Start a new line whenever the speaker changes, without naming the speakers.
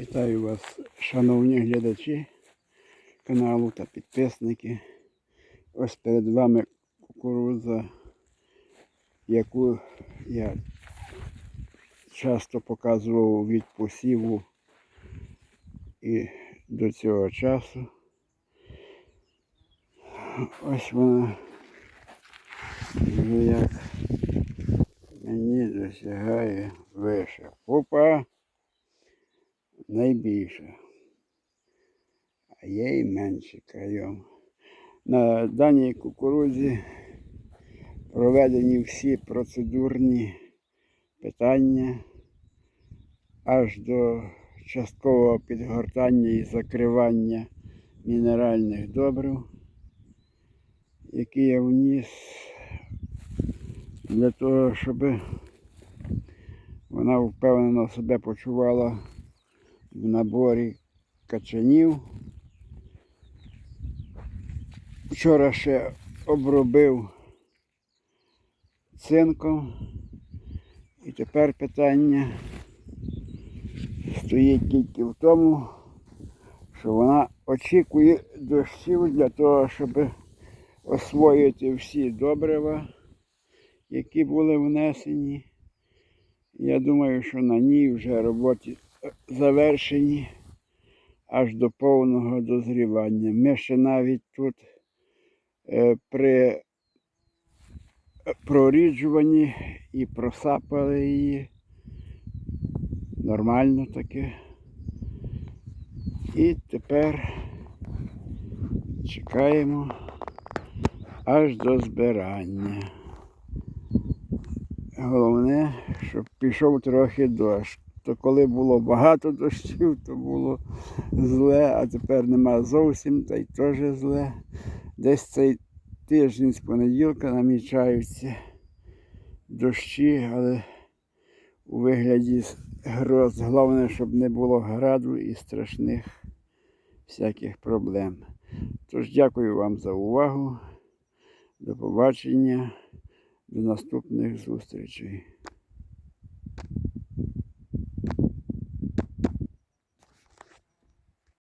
Вітаю вас, шановні глядачі каналу та підписники. Ось перед вами кукурудза, яку я часто показував від посіву і до цього часу. Ось вона вже як мені досягає вище. Опа! Найбільше. А є і менше краєм. На даній кукурудзі проведені всі процедурні питання аж до часткового підгортання і закривання мінеральних добрив, які я вніс для того, щоб вона впевнено себе почувала в наборі качанів. Вчора ще обробив цинком. І тепер питання стоїть тільки в тому, що вона очікує дощів для того, щоб освоїти всі добрива, які були внесені. Я думаю, що на ній вже роботи завершені аж до повного дозрівання. Ми ще навіть тут е, при проріджуванні і просапали її нормально таки. І тепер чекаємо аж до збирання. Головне, щоб пішов трохи дощ. То коли було багато дощів, то було зле, а тепер нема зовсім, та й теж зле. Десь цей тиждень з понеділка намічаються дощі, але у вигляді гроз. Головне, щоб не було граду і страшних всяких проблем. Тож дякую вам за увагу. До побачення, до наступних зустрічей.